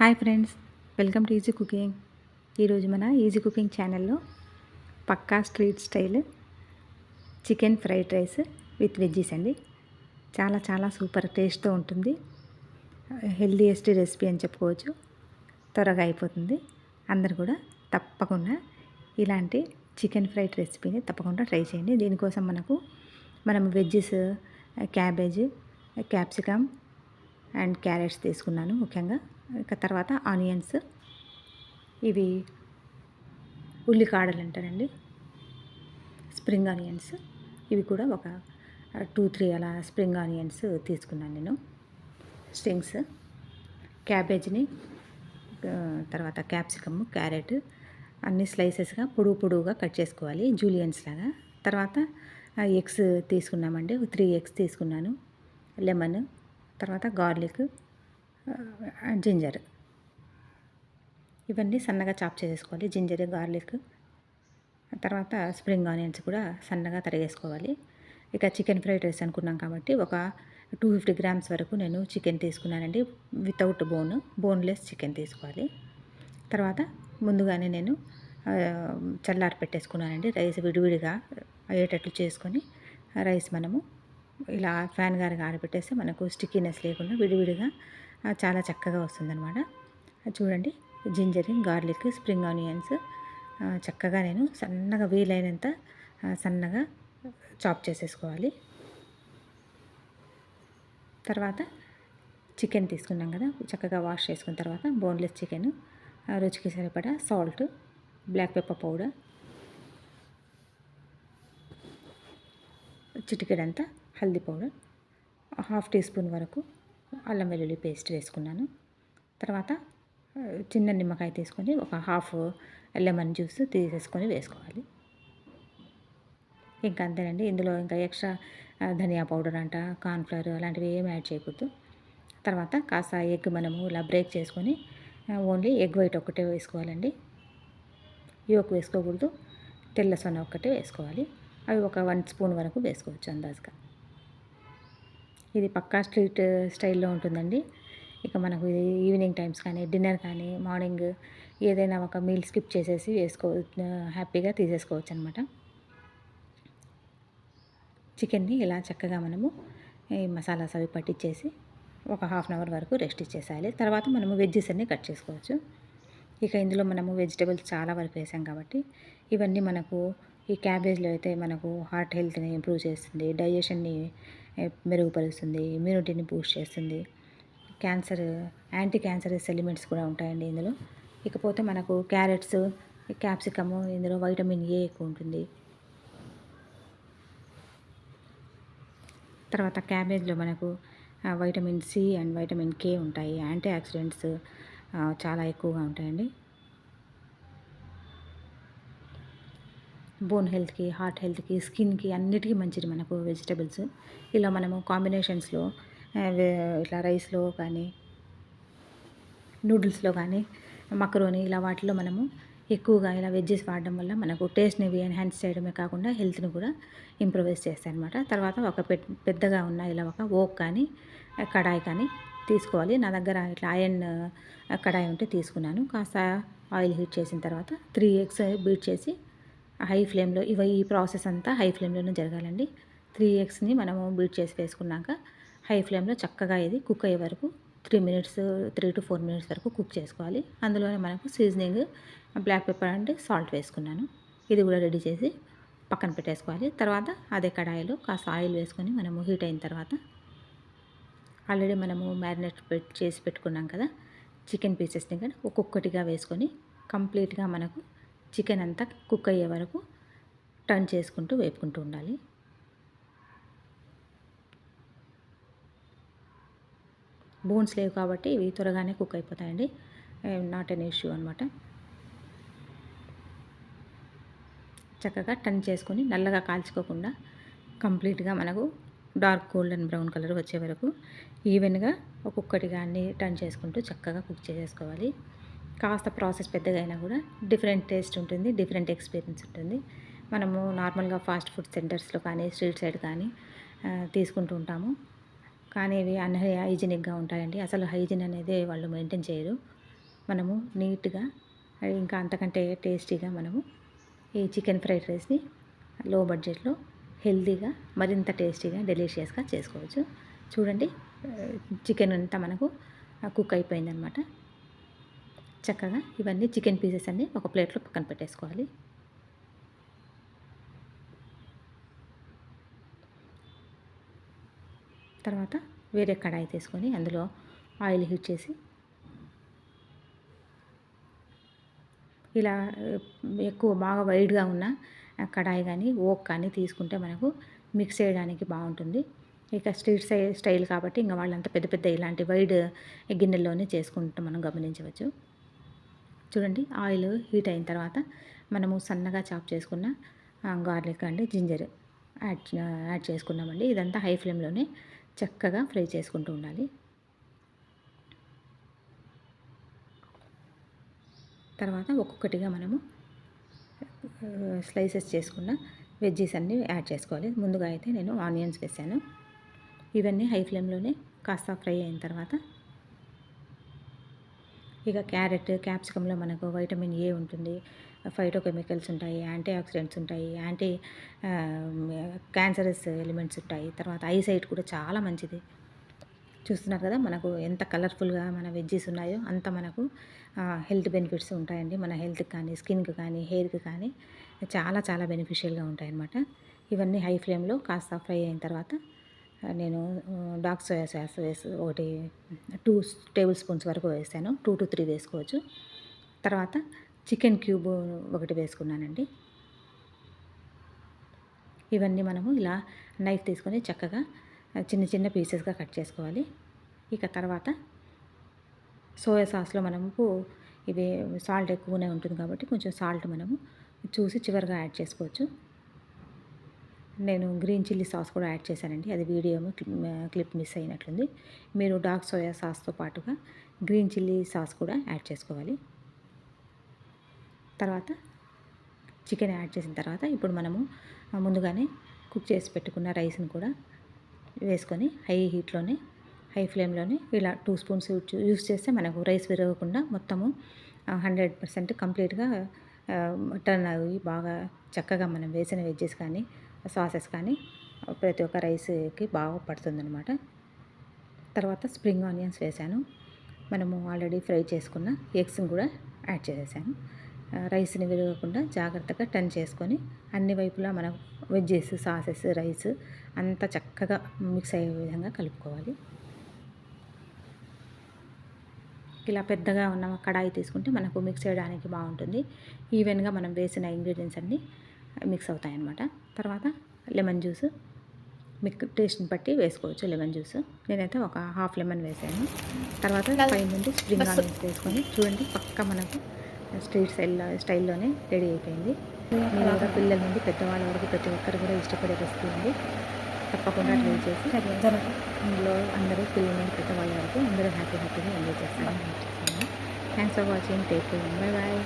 Hi friends welcome to easy cooking. ఈరోజు మన easy cooking ఛానల్లో పక్కా street style chicken fried rice with veggies అండి. చాలా చాలా సూపర్ టేస్ట్తో ఉంటుంది. హెల్దీయెస్ట్ రెసిపీ అని చెప్పుకోవచ్చు. త్వరగా అయిపోతుంది. అందరు కూడా తప్పకుండా ఇలాంటి చికెన్ ఫ్రైడ్ రెసిపీని తప్పకుండా ట్రై చేయండి. దీనికోసం మనకు మనం veggies cabbage capsicum and carrots తీసుకున్నాను ముఖ్యంగా. ఇక తర్వాత ఆనియన్స్. ఇవి ఉల్లికాడలు అంటారండి. Spring onions. ఇవి కూడా ఒక టూ త్రీ అలా స్ప్రింగ్ ఆనియన్స్ తీసుకున్నాను నేను. స్ట్రింగ్స్. క్యాబేజ్ని తర్వాత క్యాప్సికమ్ క్యారెట్ అన్ని స్లైసెస్గా పొడుగు పొడుగుగా కట్ చేసుకోవాలి. జూలియన్స్ లాగా. తర్వాత ఎగ్స్ తీసుకున్నామండి. త్రీ ఎగ్స్ తీసుకున్నాను. లెమన్. తర్వాత గార్లిక్. జింజర్. ఇవన్నీ సన్నగా చాప్ చేసుకోవాలి జింజర్ గార్లిక్ తర్వాత స్ప్రింగ్ ఆనియన్స్ కూడా సన్నగా తరిగేసుకోవాలి. ఇక చికెన్ ఫ్రైడ్ రైస్ అనుకున్నాం కాబట్టి ఒక టూ ఫిఫ్టీ గ్రామ్స్ వరకు నేను చికెన్ తీసుకున్నానండి. వితౌట్ బోన్ బోన్లెస్ చికెన్ తీసుకోవాలి. తర్వాత ముందుగానే నేను చల్లారి పెట్టేసుకున్నానండి. రైస్ విడివిడిగా అయ్యేటట్లు చేసుకొని రైస్ మనము ఇలా ఫ్యాన్ గారికి ఆరబెట్టేస్తే మనకు స్టిక్కీనెస్ లేకుండా విడివిడిగా చాలా చక్కగా వస్తుందన్నమాట. చూడండి జింజర్ గార్లిక్ స్ప్రింగ్ ఆనియన్స్. చక్కగా నేను సన్నగా వీలైనంత సన్నగా చాప్ చేసేసుకోవాలి. తర్వాత చికెన్ తీసుకున్నాం కదా చక్కగా వాష్ చేసుకున్న తర్వాత బోన్లెస్ చికెన్ రుచికి సరిపడా సాల్ట్ బ్లాక్ పెప్పర్ పౌడర్ చిటికెడంతా haldi powder half teaspoon వరకు అల్లం వెల్లుల్లి పేస్ట్ వేసుకున్నాను. తర్వాత చిన్న నిమ్మకాయ తీసుకొని ఒక హాఫ్ లెమన్ జ్యూస్ తీసేసుకొని వేసుకోవాలి. ఇంకా అంతేనండి. ఇందులో ఇంకా ఎక్స్ట్రా ధనియా పౌడర్ అంట కార్న్ఫ్లవర్ అలాంటివి ఏమి యాడ్ చేయకూడదు. తర్వాత కాస్త ఎగ్ మనము ఇలా బ్రేక్ చేసుకొని ఓన్లీ ఎగ్ వైట్ ఒకటే వేసుకోవాలండి. యోక్ వేసుకోకూడదు. తెల్ల సొన ఒక్కటే వేసుకోవాలి. అవి ఒక వన్ స్పూన్ వరకు వేసుకోవచ్చు అందాజుగా. ఇది పక్కా స్ట్రీట్ స్టైల్లో ఉంటుందండి. ఇక మనకు ఇది ఈవినింగ్ టైమ్స్ కానీ డిన్నర్ కానీ మార్నింగ్ ఏదైనా ఒక మీల్ స్కిప్ చేసేసి వేసుకో హ్యాపీగా తీసేసుకోవచ్చు అనమాట చికెన్ని ఇలా చక్కగా మనము ఈ మసాలాస్ అవి పట్టించేసి ఒక హాఫ్ అన్ అవర్ వరకు రెస్ట్ ఇచ్చేసేయాలి. తర్వాత మనము వెజ్జెస్ అన్ని కట్ చేసుకోవచ్చు. ఇక ఇందులో మనము వెజిటేబుల్స్ చాలా వరకు వేసాం కాబట్టి ఇవన్నీ మనకు ఈ క్యాబేజ్లో అయితే మనకు హార్ట్ హెల్త్ని ఇంప్రూవ్ చేస్తుంది డైజెషన్ని మెరుగుపరుస్తుంది ఇమ్యూనిటీని బూస్ట్ చేస్తుంది. క్యాన్సర్ యాంటీ క్యాన్సరస్ ఎలిమెంట్స్ కూడా ఉంటాయండి ఇందులో. ఇకపోతే మనకు క్యారెట్స్ క్యాప్సికము ఇందులో వైటమిన్ ఏ ఎక్కువ ఉంటుంది. తర్వాత క్యాబేజ్లో మనకు vitamin C and vitamin K ఉంటాయి. యాంటీ ఆక్సిడెంట్స్ చాలా ఎక్కువగా ఉంటాయండి. బోన్ హెల్త్కి హార్ట్ హెల్త్కి స్కిన్కి అన్నిటికీ మంచిది మనకు వెజిటబుల్స్. ఇలా మనము కాంబినేషన్స్లో ఇట్లా రైస్లో కానీ నూడిల్స్లో కానీ మక్రోని ఇలా వాటిలో మనము ఎక్కువగా ఇలా వెజ్జెస్ వాడడం వల్ల మనకు టేస్ట్ని ఎన్హాన్స్ చేయడమే కాకుండా హెల్త్ని కూడా ఇంప్రూవైజ్ చేస్తాయి అనమాట తర్వాత ఒక పెద్దగా ఉన్న ఇలా ఒక ఓక్ కానీ కడాయి కానీ తీసుకోవాలి. నా దగ్గర ఇట్లా ఐరన్ కడాయి ఉంటే తీసుకున్నాను. కాస్త ఆయిల్ హీట్ చేసిన తర్వాత త్రీ ఎగ్స్ బీట్ చేసి హై ఫ్లేమ్లో ఇవ ఈ ప్రాసెస్ అంతా హై ఫ్లేమ్లోనే జరగాలండి. త్రీ ఎగ్స్ని మనము బీట్ చేసి వేసుకున్నాక హై ఫ్లేమ్లో చక్కగా ఇది కుక్ అయ్యే వరకు three minutes three to four minutes వరకు కుక్ చేసుకోవాలి. అందులోనే మనకు seasoning black pepper and salt వేసుకున్నాను. ఇది కూడా రెడీ చేసి పక్కన పెట్టేసుకోవాలి. తర్వాత అదే కడాయిలో కాస్త ఆయిల్ వేసుకొని మనము హీట్ అయిన తర్వాత ఆల్రెడీ మనము మ్యారినేట్ చేసి పెట్టుకున్నాం కదా చికెన్ పీసెస్ని కూడా ఒక్కొక్కటిగా వేసుకొని కంప్లీట్గా మనకు చికెన్ అంతా కుక్ అయ్యే వరకు టర్న్ చేసుకుంటూ వేపుకుంటూ ఉండాలి. బోన్స్ లేవు కాబట్టి ఇవి త్వరగానే కుక్ అయిపోతాయండి. నాట్ ఎన్ ఇష్యూ అనమాట చక్కగా టర్న్ చేసుకొని నల్లగా కాల్చుకోకుండా కంప్లీట్గా మనకు డార్క్ గోల్డెన్ బ్రౌన్ కలర్ వచ్చే వరకు ఈవెన్గా ఒక్కొక్కటిగా అన్ని టర్న్ చేసుకుంటూ చక్కగా కుక్ చేసేసుకోవాలి. కాస్త ప్రాసెస్ పెద్దగా అయినా కూడా డిఫరెంట్ టేస్ట్ ఉంటుంది డిఫరెంట్ ఎక్స్పీరియన్స్ ఉంటుంది. మనము నార్మల్గా ఫాస్ట్ ఫుడ్ సెంటర్స్లో కానీ స్ట్రీట్ సైడ్ కానీ తీసుకుంటూ ఉంటాము. కానీ ఇవి అన్హైజీనిక్గా ఉంటాయండి. అసలు హైజీన్ అనేది వాళ్ళు మెయింటైన్ చేయరు. మనము నీట్గా ఇంకా అంతకంటే టేస్టీగా మనము ఈ చికెన్ ఫ్రైడ్ రైస్ని లో బడ్జెట్లో హెల్తీగా మరింత టేస్టీగా డెలిషియస్గా చేసుకోవచ్చు. చూడండి చికెన్ అంతా మనకు కుక్ అయిపోయిందనమాట. చక్కగా ఇవన్నీ చికెన్ పీసెస్ అన్నీ ఒక ప్లేట్లో పక్కన పెట్టేసుకోవాలి. తర్వాత వేరే కడాయి తీసుకొని అందులో ఆయిల్ హీట్ చేసి ఇలా ఎక్కువ బాగా వైడ్గా ఉన్న కడాయి కానీ ఓక్ కానీ తీసుకుంటే మనకు మిక్స్ చేయడానికి బాగుంటుంది. ఇక స్ట్రీట్ స్టైల్ స్టైల్ కాబట్టి ఇంకా వాళ్ళంతా పెద్ద పెద్ద ఇలాంటి వైడ్ గిన్నెల్లోనే చేసుకుంటూ మనం గమనించవచ్చు. చూడండి ఆయిల్ హీట్ అయిన తర్వాత మనము సన్నగా చాప్ చేసుకున్న garlic and ginger add add చేసుకున్నామండి. ఇదంతా హై ఫ్లేమ్లోనే చక్కగా ఫ్రై చేసుకుంటూ ఉండాలి. తర్వాత ఒక్కొక్కటిగా మనము స్లైసెస్ చేసుకున్న వెజ్జీస్ అన్నీ యాడ్ చేసుకోవాలి. ముందుగా అయితే నేను ఆనియన్స్ వేసాను. ఇవన్నీ హై ఫ్లేమ్లోనే కాస్త ఫ్రై అయిన తర్వాత ఇక క్యారెట్ క్యాప్సికంలో మనకు వైటమిన్ ఏ ఉంటుంది. ఫైటోకెమికల్స్ ఉంటాయి యాంటీ ఆక్సిడెంట్స్ ఉంటాయి యాంటీ క్యాన్సరస్ ఎలిమెంట్స్ ఉంటాయి. తర్వాత ఐసైట్ కూడా చాలా మంచిది. చూస్తున్నారు కదా మనకు ఎంత కలర్ఫుల్గా మన వెజ్జెస్ ఉన్నాయో అంత మనకు హెల్త్ బెనిఫిట్స్ ఉంటాయండి. మన హెల్త్కి కానీ స్కిన్కి కానీ హెయిర్కి కానీ చాలా చాలా బెనిఫిషియల్గా ఉంటాయన్నమాట. ఇవన్నీ హై ఫ్లేమ్లో కాస్త ఫ్రై అయిన తర్వాత నేను డార్క్ సోయా సాస్ వేసి ఒకటి టూ టేబుల్ స్పూన్స్ వరకు వేసాను. టూ టు త్రీ వేసుకోవచ్చు. తర్వాత చికెన్ క్యూబ్ ఒకటి వేసుకున్నానండి. ఇవన్నీ మనము ఇలా నైఫ్ తీసుకొని చక్కగా చిన్న చిన్న పీసెస్గా కట్ చేసుకోవాలి. ఇక తర్వాత సోయా సాస్లో మనము ఇది సాల్ట్ ఎక్కువనే ఉంటుంది కాబట్టి కొంచెం సాల్ట్ మనము చూసి చివరిగా యాడ్ చేసుకోవచ్చు. నేను గ్రీన్ చిల్లీ సాస్ కూడా యాడ్ చేశానండి. అది వీడియో క్లిప్ మిస్ అయినట్లుంది. మీరు డార్క్ సోయా సాస్తో పాటుగా గ్రీన్ చిల్లీ సాస్ కూడా యాడ్ చేసుకోవాలి. తర్వాత చికెన్ యాడ్ చేసిన తర్వాత ఇప్పుడు మనము ముందుగానే కుక్ చేసి పెట్టుకున్న రైస్ని కూడా వేసుకొని హై హీట్లోనే హై ఫ్లేమ్లోనే ఇలా టూ స్పూన్స్ యూస్ చేస్తే మనకు రైస్ విరగకుండా మొత్తము హండ్రెడ్ పర్సెంట్ కంప్లీట్గా టర్న్ అవి బాగా చక్కగా మనం వేసిన వెజ్జెస్ కానీ సాసెస్ కానీ ప్రతి ఒక్క రైస్కి బాగా పడుతుందనమాట తర్వాత స్ప్రింగ్ ఆనియన్స్ వేసాను. మనము ఆల్రెడీ ఫ్రై చేసుకున్న ఎగ్స్ని కూడా యాడ్ చేసేసాను. రైస్ని విరగకుండా జాగ్రత్తగా టర్న్ చేసుకొని అన్ని వైపులా మనం వెజ్జెస్ సాసెస్ రైస్ అంతా చక్కగా మిక్స్ అయ్యే విధంగా కలుపుకోవాలి. ఇలా పెద్దగా ఉన్న కడాయి తీసుకుంటే మనకు మిక్స్ చేయడానికి బాగుంటుంది. ఈవెన్గా మనం వేసిన ఇంగ్రీడియంట్స్ అన్నీ మిక్స్ అవుతాయి అన్నమాట తర్వాత లెమన్ జ్యూస్ మీకు టేస్ట్ని బట్టి వేసుకోవచ్చు లెమన్ జ్యూస్. నేనైతే ఒక హాఫ్ లెమన్ వేసాను. తర్వాత పై నుండి స్ప్రింగ్ ఆనియన్స్ వేసుకొని చూడండి పక్క మనకు స్ట్రీట్ స్టైల్ స్టైల్లోనే రెడీ అయిపోయింది. మీరు పిల్లల నుండి పెద్దవాళ్ళ వరకు ప్రతి ఒక్కరు కూడా ఇష్టపడే రెసిపీ ఉంది తప్పకుండా ట్రై చేసి ఇందులో అందరూ పిల్లల నుండి పెద్దవాళ్ళ వరకు అందరూ హ్యాపీ హ్యాపీగా ఎంజాయ్ చేస్తాను thanks for watching take care bye bye